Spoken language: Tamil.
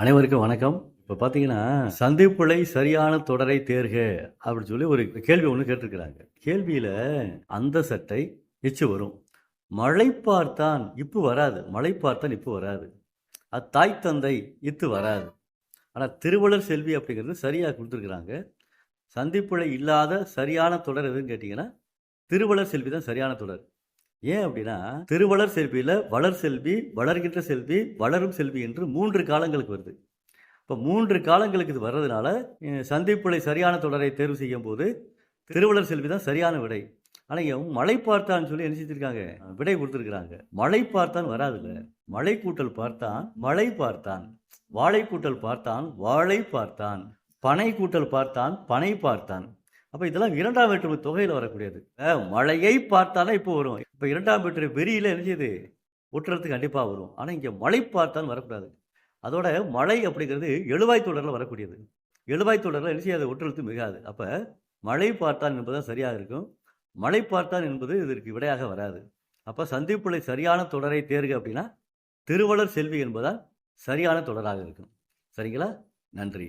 அனைவருக்கும் வணக்கம். இப்போ பார்த்தீங்கன்னா சந்திப்புளை சரியான தொடரை தேர்க அப்படின்னு சொல்லி ஒரு கேள்வி ஒன்று கேட்டிருக்கிறாங்க. கேள்வியில் அந்த சட்டை எச்சு வரும். மழை பார்த்தான் இப்பு வராது. மழை பார்த்தான் இப்பு வராது. அது தாய் தந்தை இத்து வராது. ஆனால் திருவள்ளர் செல்வி அப்படிங்கிறது சரியாக கொடுத்துருக்குறாங்க. சந்திப்புளை இல்லாத சரியான தொடர் எதுன்னு கேட்டிங்கன்னா திருவள்ளர் செல்வி தான் சரியான தொடர். ஏன் அப்படின்னா திருவளர் செல்வியில் வளர் செல்வி வளர்கின்ற செல்வி வளரும் செல்வி என்று மூன்று காலங்களுக்கு வருது. இப்போ மூன்று காலங்களுக்கு இது வர்றதுனால சந்திப்புளை சரியான தொடரை தேர்வு செய்யும் போது திருவளர் செல்வி தான் சரியான விடை. ஆனால் இங்கே மழை பார்த்தான்னு சொல்லி என்ன செஞ்சுருக்காங்க? விடை கொடுத்துருக்குறாங்க. மழை பார்த்தான் வராதுல்ல. மழை கூட்டல் பார்த்தான் மழை பார்த்தான். வாழை கூட்டல் பார்த்தான் வாழை பார்த்தான். பனை கூட்டல் பார்த்தான் பனை பார்த்தான். அப்போ இதெல்லாம் இரண்டாம் வேற்றுமை தொகையில் வரக்கூடியது. மழையை பார்த்தாலே இப்போ வரும். இப்போ இரண்டாம் மீட்டர் வெறியில் என்னது செய்யுது? ஒட்டுறதுக்கு கண்டிப்பாக வரும். ஆனால் இங்கே மழை பார்த்தாலும் வரக்கூடாது. அதோட மழை அப்படிங்கிறது எழுவாய் தொடரில் வரக்கூடியது. எழுவாய் தொடரில் என்ன செய்யாது? ஒட்டுறது மிகாது. அப்போ மழை பார்த்தான் என்பதுதான் சரியாக இருக்கும். மழை பார்த்தான் என்பது இதற்கு விடையாக வராது. அப்போ சந்திப்புளை சரியான தொடரை தேர்க அப்படின்னா திருவளர் செல்வி என்பதால் சரியான தொடராக இருக்கும். சரிங்களா? நன்றி.